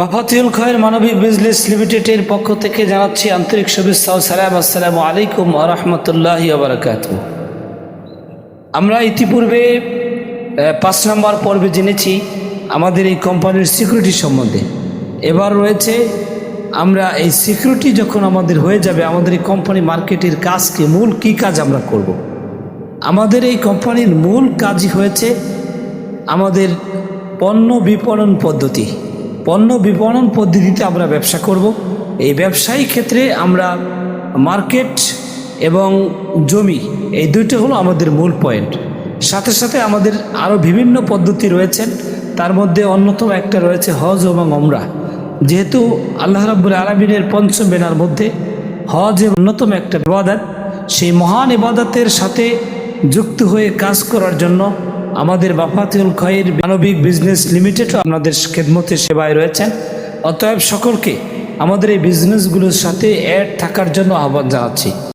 মাফাতিউল খয়ের মানবিক বিজনেস লিমিটেডের পক্ষ থেকে জানাচ্ছি আন্তরিক শুভেচ্ছা ও সালাম, আসসালামু আলাইকুম আ রহমতুল্লাহ বারকাত আমরা ইতিপূর্বে পাঁচ নম্বর পর্বে জেনেছি আমাদের এই কোম্পানির সিকিউরিটি সম্বন্ধে। এবার রয়েছে, আমরা এই সিকিউরিটি যখন আমাদের হয়ে যাবে, আমাদের এই কোম্পানি মার্কেটের কাজকে, মূল কী কাজ আমরা করব। আমাদের এই কোম্পানির মূল কাজই হয়েছে আমাদের পণ্য বিপণন পদ্ধতি। পণ্য বিপণন পদ্ধতিতে আমরা ব্যবসা করব। এই ব্যবসায়ী ক্ষেত্রে আমরা মার্কেট এবং জমি, এই দুইটা হলো আমাদের মূল পয়েন্ট। সাথে সাথে আমাদের আরও বিভিন্ন পদ্ধতি রয়েছেন তার মধ্যে অন্যতম একটা রয়েছে হজ এবং অমরা যেহেতু আল্লাহ রাব্বুল আলমিনের পঞ্চম বেনার মধ্যে হজ অন্যতম একটা ইবাদত, সেই মহান ইবাদতের সাথে যুক্ত হয়ে কাজ করার জন্য আমাদের বাফাতুল খয়ের মানবিক বিজনেস লিমিটেডও আপনাদের খেদমতে সেবায় রয়েছেন। অতএব সকলকে আমাদের এই বিজনেসগুলোর সাথে অ্যাড থাকার জন্য আহ্বান জানাচ্ছি।